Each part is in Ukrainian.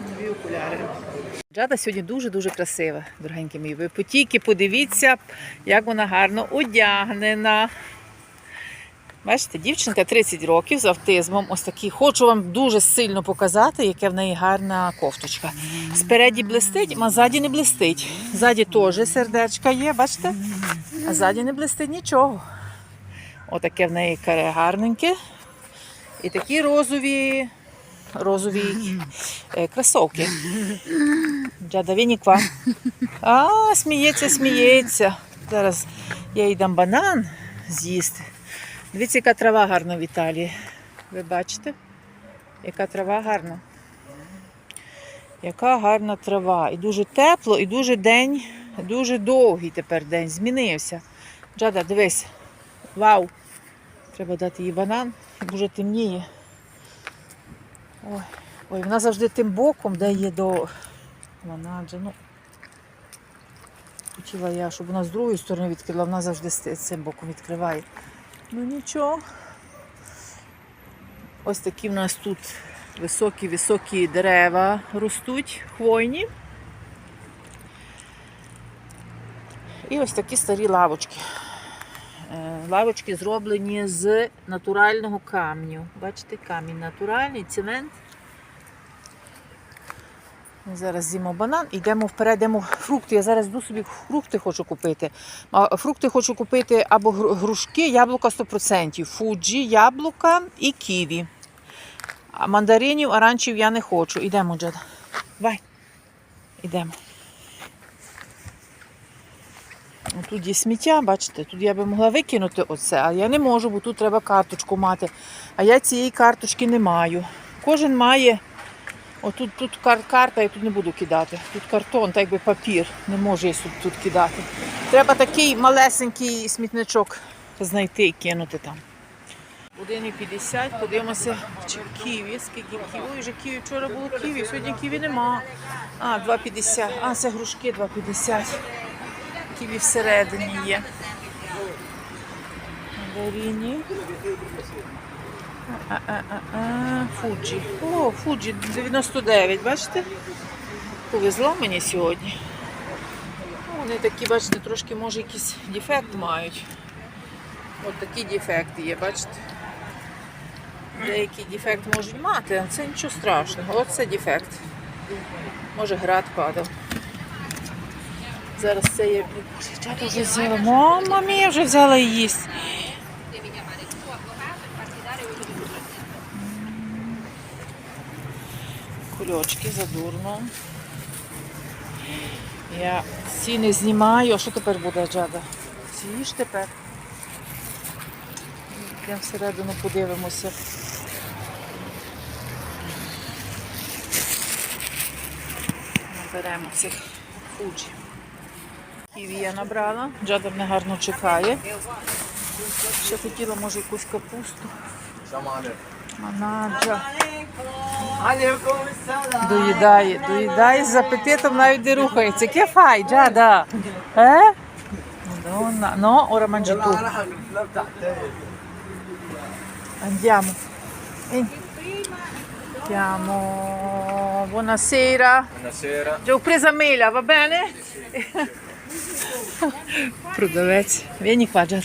Нові окуляри. Джада сьогодні дуже-дуже красива, дорогенькі мої. Ви потільки подивіться, як вона гарно одягнена. Бачите, дівчинка 30 років з автизмом. Ось такий. Хочу вам дуже сильно показати, яка в неї гарна кофточка. Спереді блистить, а ззаді не блистить. Ззаді теж сердечка є, бачите? А ззаді не блистить нічого. Отаке в неї гарненьке. І такі розові, розові е, кросовки. Джада Вініква. А, сміється, сміється. Зараз я їй дам банан з'їсти. Дивіться, яка трава гарна в Італії. Ви бачите? Яка трава гарна. Яка гарна трава. І дуже тепло, і дуже день, дуже довгий тепер день. Змінився. Джада, дивись. Вау! Треба дати їй банан, дуже темніє. Ой, ой, вона завжди тим боком, де є до Ванаджа. Ну, хотіла я, щоб вона з другої сторони відкрила, вона завжди з цим боком відкриває. Ну нічого. Ось такі в нас тут високі-високі дерева ростуть, хвойні. І ось такі старі лавочки. Е, Лавочки зроблені з натурального камню. Бачите, камінь натуральний, цемент. Зараз з'їмо банан йдемо вперед, йдемо фрукти. Я зараз йду собі фрукти хочу купити. Фрукти хочу купити або грушки, яблука 100%, фуджі, яблука і ківі. А мандаринів, оранчів я не хочу. Ідемо, Джеда. Давай. Ідемо. Ну, Тут є сміття, бачите, тут я би могла викинути оце, а я не можу, бо тут треба карточку мати. А я цієї карточки не маю. Кожен має. Отут тут кар- карта, я тут не буду кидати. Тут картон, так якби папір. Не можу я тут, кидати. Треба такий малесенький смітничок знайти і кинути там. 1,50, подивимося, чи ківі, скільки ківі. Ой, вже ківі, вчора було ківі, сьогодні ківі нема. А, 2,50. А, це грушки 2,50. Ківі всередині є. Мандаріні. Фуджі. О, Фуджі 99, бачите? Повезло мені сьогодні. Ну, Вони такі, бачите, трошки, може, якийсь дефект мають. От такі дефекти є, бачите? Деякий дефект можуть мати, а це нічого страшного. Оце дефект. Може град падав. Зараз це я Дівчата вже взяла. Мама мія вже взяла і їсть. Кульочки задурно. Я ці не знімаю. А що тепер буде, Джада? Ці ж тепер. Йдемо всередину подивимося. Беремо цих фуджі. Ківі я набрала. Джада мене гарно чекає. Ще хотіла, може, якусь капусту. Манаджа. Доїдає, доїдає з апетитом навіть не рухається. Eh? Madonna. No, ora mangi tu. Andiamo. Andiamo. Buonasera. Buonasera. Già ho presa mela, va bene? Продавець. Qua, Giada.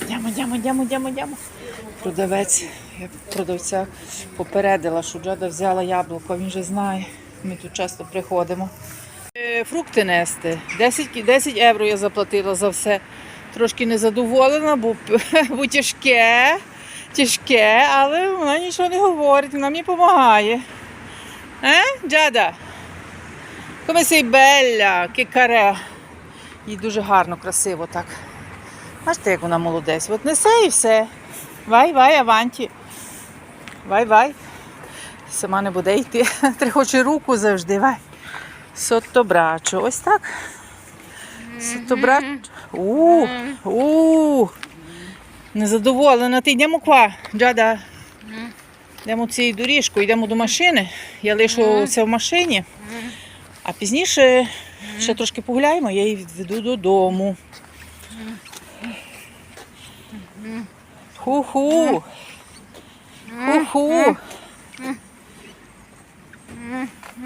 Andiamo, andiamo, andiamo, andiamo, andiamo. Продавець. Я продавця попередила, що Джада взяла яблуко, він вже знає. Ми тут часто приходимо. Е, Фрукти нести. 10, 10 євро я заплатила за все. Трошки незадоволена, бо, бо тяжке, тяжке, але вона нічого не говорить, вона мені допомагає. Е, Джада? Come sei bella, che care. Їй дуже гарно, красиво так. Бачите, як вона молодець. От несе і все. Вай, вай, аванті. Вай, вай. Сама не буде йти. Ти хоче руку завжди. Вай. Соттобрачо. Ось так. Соттобрачо. У, у. Незадоволена. Ти йдемо ква. Джада. Йдемо цією доріжкою, йдемо до машини. Я лишу це в машині. А пізніше ще трошки погуляємо, я її відведу додому. Ху-ху. Ху-ху.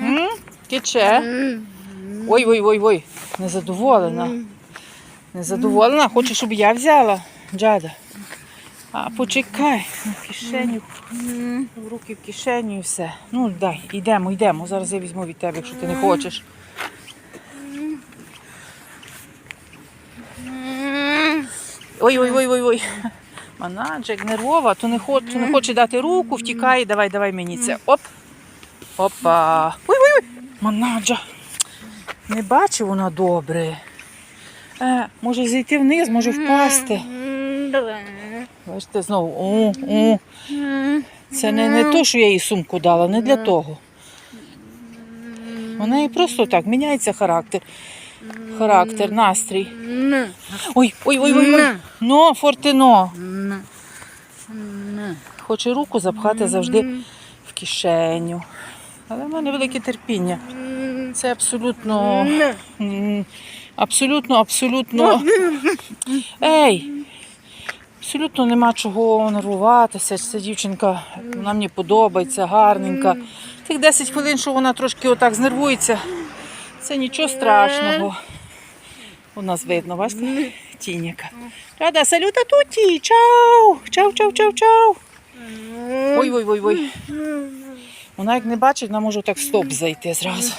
М? Тече. Ой, ой, ой, ой. Незадоволена. Незадоволена. Хоче, щоб я взяла, Джада. А почекай, в кишеню, в руки в кишеню і все. Ну дай, йдемо, йдемо. Зараз я візьму від тебе, якщо ти не хочеш. Ой, ой, ой, ой, ой. Манаджик нервова, то не хоче, то не хоче дати руку, втікає. Давай, давай мені це. Оп. Опа. Ой, ой, ой. Манаджа. Не бачив вона добре. Е, може зійти вниз, може впасти. Бачите, знову. О, о. Це не, не то, що я їй сумку дала, не для того. Вона і просто так, міняється характер. Характер, настрій. Ой, ой, ой, ой, ой. Но, фортино. Хоче руку запхати завжди в кишеню. Але в мене велике терпіння. Це абсолютно. Абсолютно, абсолютно. Ей! Абсолютно нема чого нервуватися. Ця дівчинка вона мені подобається, гарненька. Тих 10 хвилин, що вона трошки отак знервується, це нічого страшного. У нас видно, бачите? Тіняка. Рада, салюта туті! Чау! Чау, чау, чау, чау! Ой, ой, ой, ой. Вона як не бачить, вона може так в стоп зайти зразу.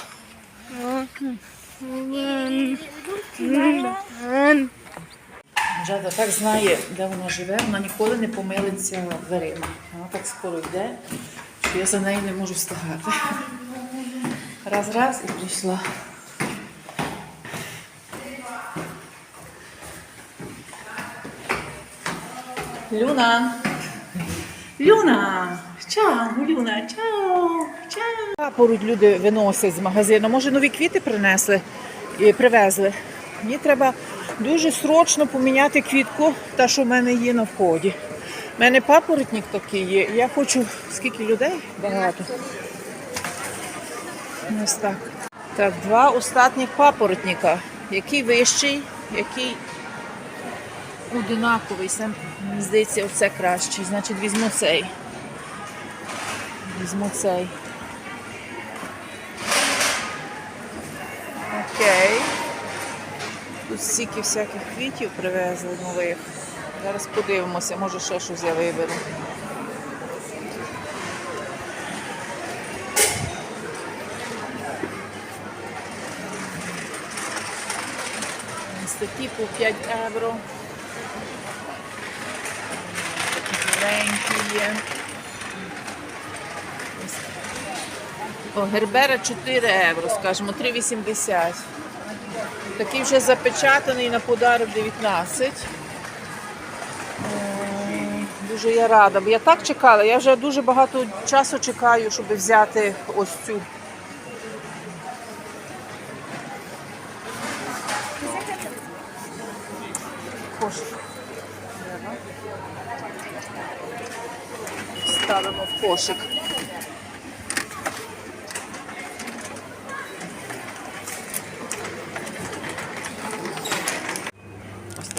Жада так знає, де вона живе, вона ніколи не помилиться дверима. Вона так скоро йде, що я за нею не можу встигати. Раз, раз і прийшла. Люна. Люна. Чао, Люна, чао, чао. Поруч люди виносять з магазину. Може, нові квіти принесли і привезли. Мені треба дуже срочно поміняти квітку, та, що в мене є на вході. У мене папоротник такий є. Я хочу, скільки людей? Багато. Ось так. Так, два остатніх папоротника. Який вищий, який одинаковий. Мені здається, оце кращий. Значить, візьму цей. Візьму цей. Окей. Тут стільки всяких квітів привезли нових. Зараз подивимося, може ще щось я виберу. Ось по 5 євро. Такі маленькі є. О, Гербера 4 євро, скажімо, 3,80. Такий вже запечатаний на подарок 19. Ем, Дуже я рада, бо я так чекала. Я вже дуже багато часу чекаю, щоб взяти ось цю. Кошик. Ставимо в кошик.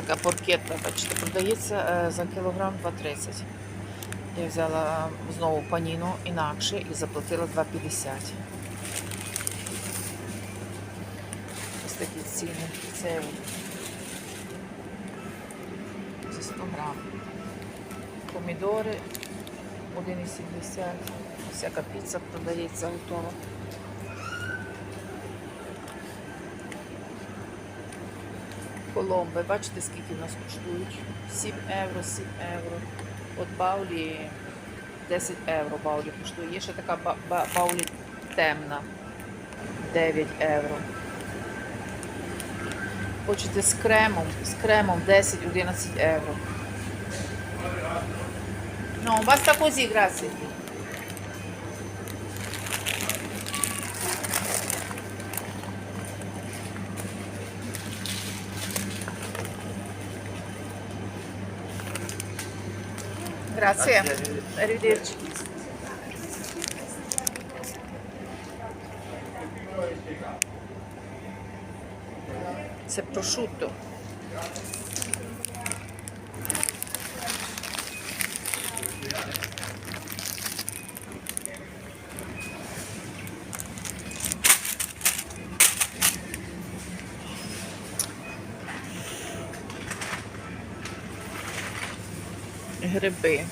Така поркетта, бачите, продається е, за кілограм 2,30. Я взяла знову паніну інакше і заплатила 2,50. Ось такі ціни. Це за 100 грам. Помідори 1,70. Всяка піца продається готова. Коломби, бачите, скільки нас коштують? 7 євро, 7 євро. От баулі 10 євро баулі коштує. Є ще така ба- ба- баулі темна. 9 євро. Хочете з кремом, з кремом 10-11 євро. Ну, basta così, grazie. Grazie. Arrivederci. Це prosciutto. Гриби.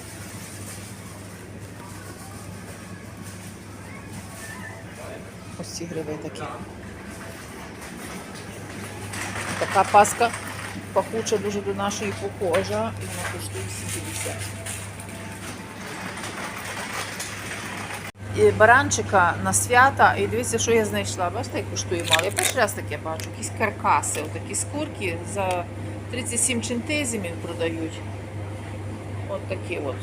Ось ці гриби такі. Така паска пахуча дуже до нашої похожа і вона коштує 70. І баранчика на свята, і дивіться, що я знайшла. Бачите, як коштує мало. Я перший раз таке бачу, якісь каркаси, отакі скурки за 37 чинтизимів продають. От такі от.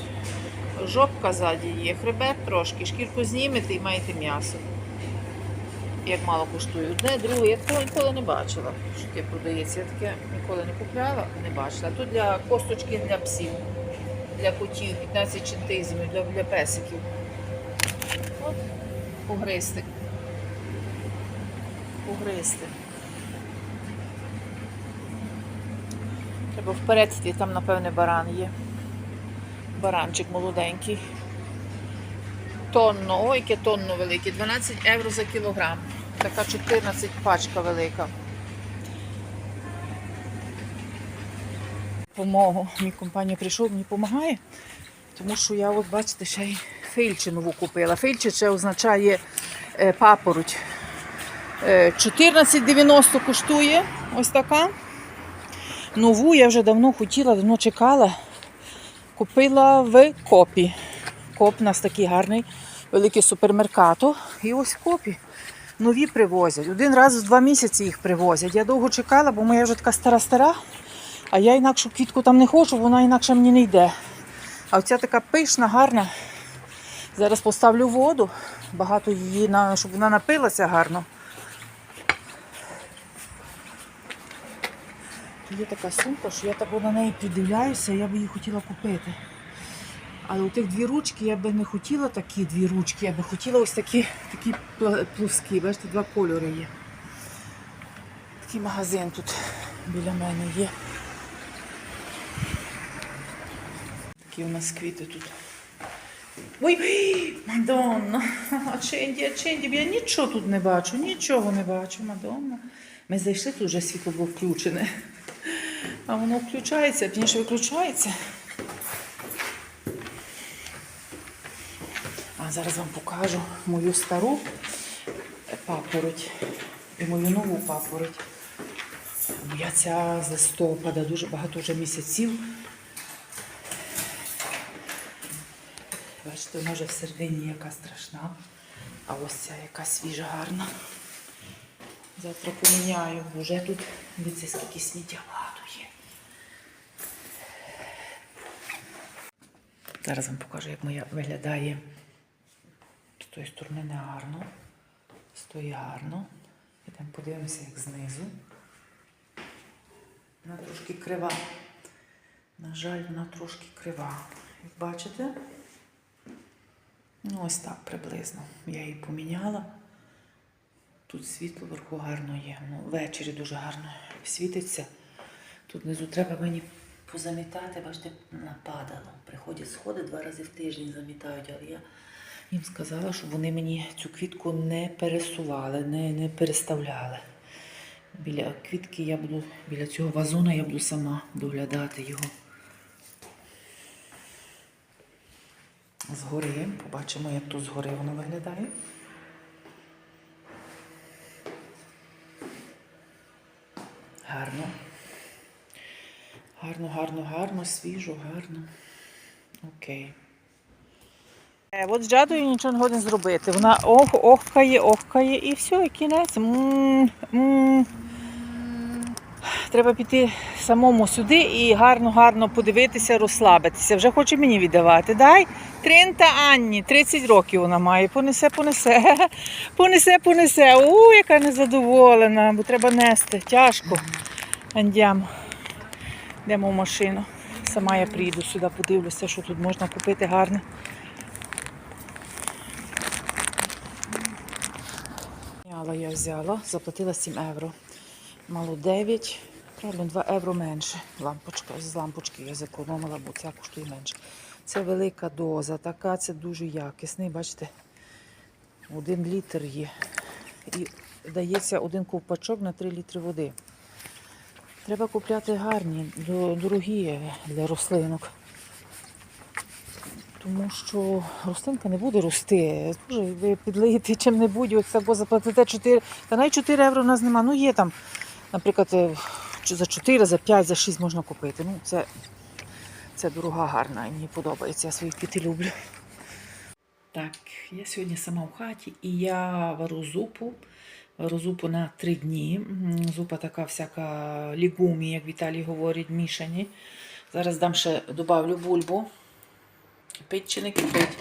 Жопка ззаді є, хребет трошки, шкірку знімете і маєте м'ясо. Як мало коштує. Одне, друге, я такого ніколи не бачила, що таке продається. Я таке ніколи не купляла, не бачила. Тут для косточки для псів, для котів, 15 чинтизмів, для, для песиків. От, погристи. Погристи. Треба вперед там, напевне, баран є. Баранчик молоденький. Тонно, ой, яке тонно велике, 12 євро за кілограм. Така 14 пачка велика. Помогу. Мій компанія прийшов, мені допомагає. Тому що я, от бачите, ще й фільчі нову купила. Фільчі це означає е, папороть. Е, 14,90 коштує ось така. Нову я вже давно хотіла, давно чекала. Купила в копі. Коп у нас такий гарний, великий супермеркато. І ось копі. Нові привозять. Один раз в два місяці їх привозять. Я довго чекала, бо моя вже така стара-стара. А я інакшу квітку там не хочу, вона інакше мені не йде. А оця така пишна, гарна. Зараз поставлю воду, багато її, щоб вона напилася гарно. Є така сумка, що я так на неї придивляюся, я би її хотіла купити. Але у тих дві ручки я би не хотіла такі дві ручки, я би хотіла ось такі, такі плоскі. Бачите, два кольори є. Такий магазин тут біля мене є. Такі у нас квіти тут. Ой, Мадонна, Ченді, Ченді, я нічого тут не бачу, нічого не бачу, Мадонна. Ми зайшли, тут вже світло було включене. А воно включається, пізніше виключається. А зараз вам покажу мою стару папороть і мою нову папороть. Моя ця з листопада, дуже багато вже місяців. Бачите, вона вже всередині яка страшна. А ось ця яка свіжа, гарна. Завтра поміняю, бо вже тут дивіться, скільки сміття багато є. Зараз вам покажу, як моя виглядає. З тої сторони не гарно, з тої гарно. Ідемо подивимося, як знизу. Вона трошки крива. На жаль, вона трошки крива. Як бачите? Ну, ось так приблизно. Я її поміняла. Тут світло вверху гарно є. Ну, ввечері дуже гарно світиться. Тут внизу треба мені позамітати, бачите, нападало. Приходять сходи два рази в тиждень замітають, але я їм сказала, щоб вони мені цю квітку не пересували, не, не переставляли. Біля квітки я буду, біля цього вазона я буду сама доглядати його. Згори, побачимо, як тут згори воно виглядає. Гарно. Гарно, гарно, гарно, свіжо, гарно. Окей. Е, От з джадою нічого не годен зробити. Вона ох, охкає, охкає і все, і кінець. М, м. Треба піти самому сюди і гарно-гарно подивитися, розслабитися. Вже хоче мені віддавати. Дай 30 Анні, 30 років вона має. Понесе, понесе. Понесе, понесе. У, яка незадоволена, бо треба нести. Тяжко. Андямо. Йдемо в машину. Сама я приїду сюди, подивлюся, що тут можна купити гарне. Я взяла, заплатила 7 євро. Мало 9, правильно, 2 євро менше. Лампочка, з лампочки я зекономила, бо ця коштує менше. Це велика доза, така це дуже якісний. Бачите, один літр є. І дається один ковпачок на 3 літри води. Треба купляти гарні, дорогі для рослинок. Тому що рослинка не буде рости. Дуже ви підлиєте чим-небудь, або заплатите 4, та навіть 4 євро в нас нема. Ну є там, наприклад, е, за 4, за 5, за 6 можна купити. Ну, це, це дорога гарна мені подобається. Я свої квіти люблю. Так, я сьогодні сама в хаті і я вару зупу. Вару зупу на три дні. Зупа така всяка лігумі, як Віталій говорить, мішані. Зараз дам ще добавлю бульбу. Кипить чи не кипить.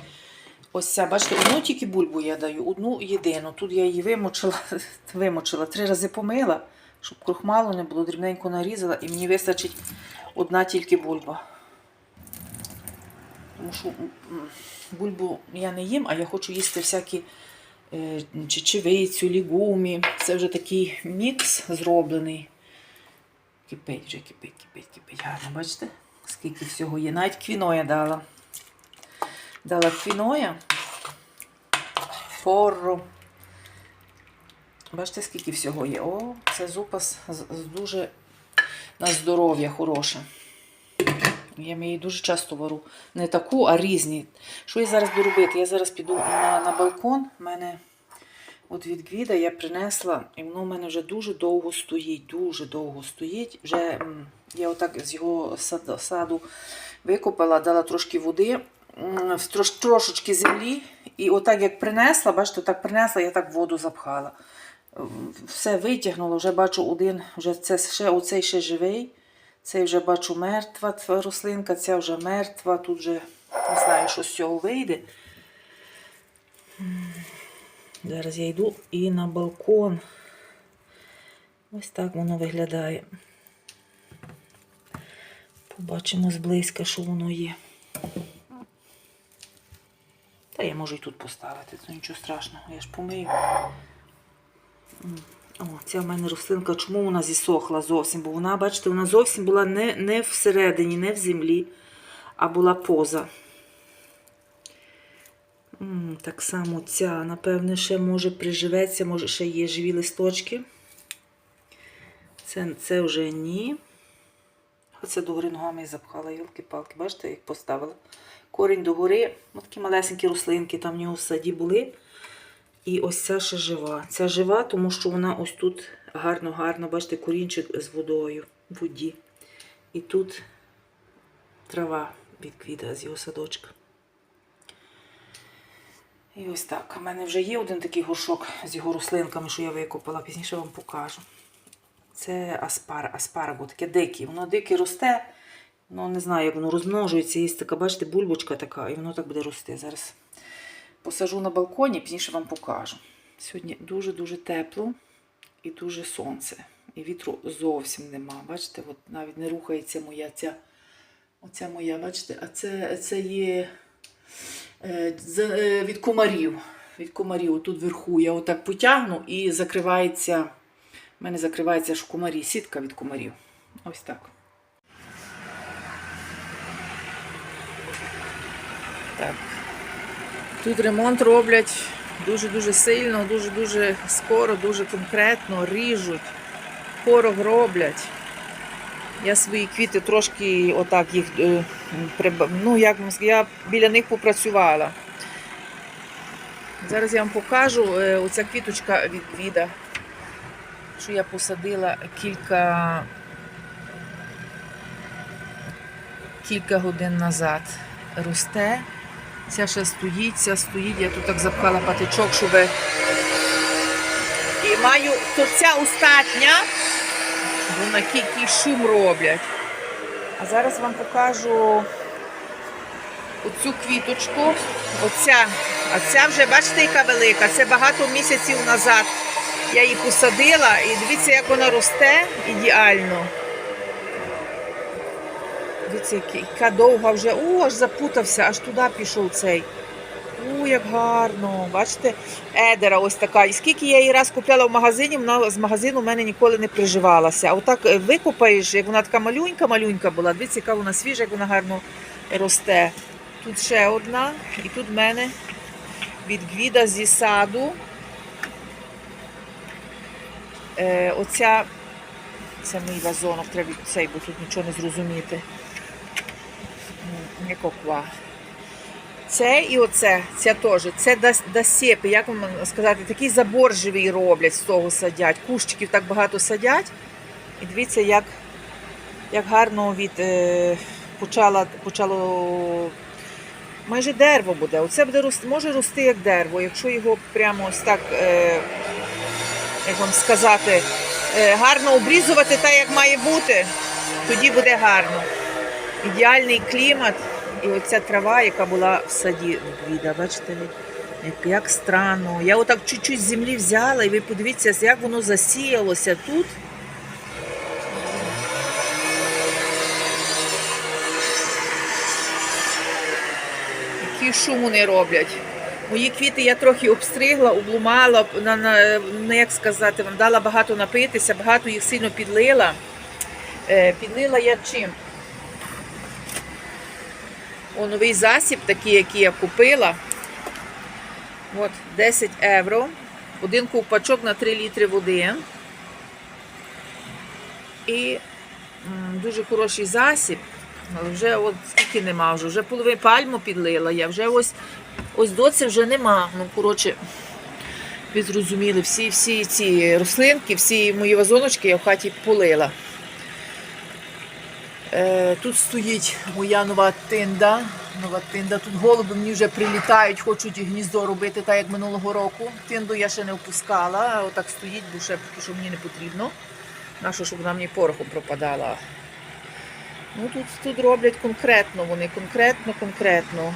Ось ця, бачите, одну тільки бульбу я даю, одну єдину. Тут я її вимочила, вимочила, три рази помила, щоб крохмалу не було, дрібненько нарізала, і мені вистачить одна тільки бульба. Тому що бульбу я не їм, а я хочу їсти всякі чечевицю, лігумі. Це вже такий мікс зроблений. Кипить вже, кипить, кипить, кипить. Гарно, бачите? Скільки всього є. Навіть квіноя дала. Дала квіноя, порро. Бачите, скільки всього є. О, це зупа з, з- дуже на здоров'я хороше. Я її дуже часто вару. Не таку, а різні. Що я зараз буду робити? Я зараз піду на, на балкон. У мене от від Гвіда я принесла, і воно в мене вже дуже довго стоїть. Дуже довго стоїть. Вже я отак з його сад- саду викопала, дала трошки води, трош, трошечки землі. І отак як принесла, бачите, так принесла, я так воду запхала. Все витягнуло, вже бачу один, вже це ще оцей ще живий. Цей вже бачу мертва рослинка, ця вже мертва. Тут вже не знаю, що з цього вийде. Зараз я йду і на балкон. Ось так воно виглядає. Побачимо зблизька, що воно є. Та я можу і тут поставити, це нічого страшного, я ж помию. М. О, ця в мене рослинка, чому вона зісохла зовсім? Бо вона, бачите, вона зовсім була не, не всередині, не в землі, а була поза. М, Так само ця, напевне, ще може приживеться, може ще є живі листочки. Це, це вже ні. Оце догори ногами запхала, йолки-палки. Бачите, як поставила. Корінь догори, такі малесенькі рослинки там в нього в саді були. І ось ця ще жива. Ця жива, тому що вона ось тут гарно-гарно, бачите, корінчик з водою в воді. І тут трава від квіта з його садочка. І ось так. У мене вже є один такий горшок з його рослинками, що я викопала, пізніше вам покажу. Це аспар, аспарго, таке дике. Воно дике росте, ну не знаю, як воно розмножується. Є така, бачите, бульбочка така, і воно так буде рости. Зараз посажу на балконі, пізніше вам покажу. Сьогодні дуже-дуже тепло і дуже сонце. І вітру зовсім нема. Бачите, от навіть не рухається моя ця. Оця моя, бачите, а це, це є е, е, від комарів. Від комарів. Тут вверху я отак потягну і закривається. У мене закривається ж комарі, сітка від комарів. Ось так. Так. Тут ремонт роблять дуже-дуже сильно, дуже-дуже скоро, дуже конкретно, ріжуть, порох роблять. Я свої квіти трошки отак їх е, ну, як я біля них попрацювала. Зараз я вам покажу е, оця квіточка від Гвіда, що я посадила кілька, кілька годин назад. Росте. Ця ще стоїть, ця стоїть, я тут так запхала патичок, щоб. І маю то ця остатня, вона який шум роблять. А зараз вам покажу оцю квіточку. Оця. А ця вже, бачите, яка велика. Це багато місяців назад. Я її посадила і дивіться, як вона росте ідеально. Дивіться, яка- довга вже. О, аж запутався, аж туди пішов цей. О, як гарно. Бачите, едера ось така. І скільки я її раз купляла в магазині, вона з магазину в мене ніколи не приживалася. А отак е, викопаєш, як вона така малюнька-малюнька була. Дивіться, яка вона свіжа, як вона гарно росте. Тут ще одна, і тут в мене від гвіда зі саду. Е, оця, це мій вазонок, треба цей, бо тут нічого не зрозуміти. Не коква. Це і оце, це теж. Це дос- досіпи, як вам сказати, такий забор живий роблять, з того садять. Кущиків так багато садять. І дивіться, як, як гарно від е, почала, почало. Майже дерево буде. Оце буде рости, може рости як дерево, якщо його прямо ось так, е, як вам сказати, е, гарно обрізувати так, як має бути, тоді буде гарно. Ідеальний клімат. І оця трава, яка була в саді. Віда, бачите, як, як странно. Я отак чуть-чуть землі взяла, і ви подивіться, як воно засіялося тут. Який шум вони роблять. Мої квіти я трохи обстригла, облумала, на, на, ну, як сказати, вам дала багато напитися, багато їх сильно підлила. Е, підлила я чим? О, новий засіб, такий, який я купила. От, 10 євро. Один ковпачок на 3 літри води. І дуже хороший засіб. Але вже от скільки нема вже. Вже половину пальму підлила я. Вже ось ось доці вже нема. Ну, коротше, ви зрозуміли, всі, всі ці рослинки, всі мої вазоночки я в хаті полила. Е, тут стоїть моя нова тинда. Нова тинда. Тут голуби мені вже прилітають, хочуть гніздо робити, так як минулого року. Тинду я ще не впускала, отак стоїть, бо ще поки що мені не потрібно. Нащо, щоб вона мені порохом пропадала. Ну тут, тут роблять конкретно вони, конкретно, конкретно.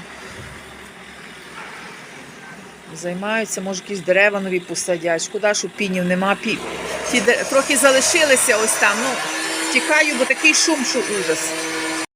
Займаються, може якісь дерева нові посадять. Шкода, що пінів нема. Пі... Ті Трохи залишилися ось там. Ну, тікаю, бо такий шум, що ужас.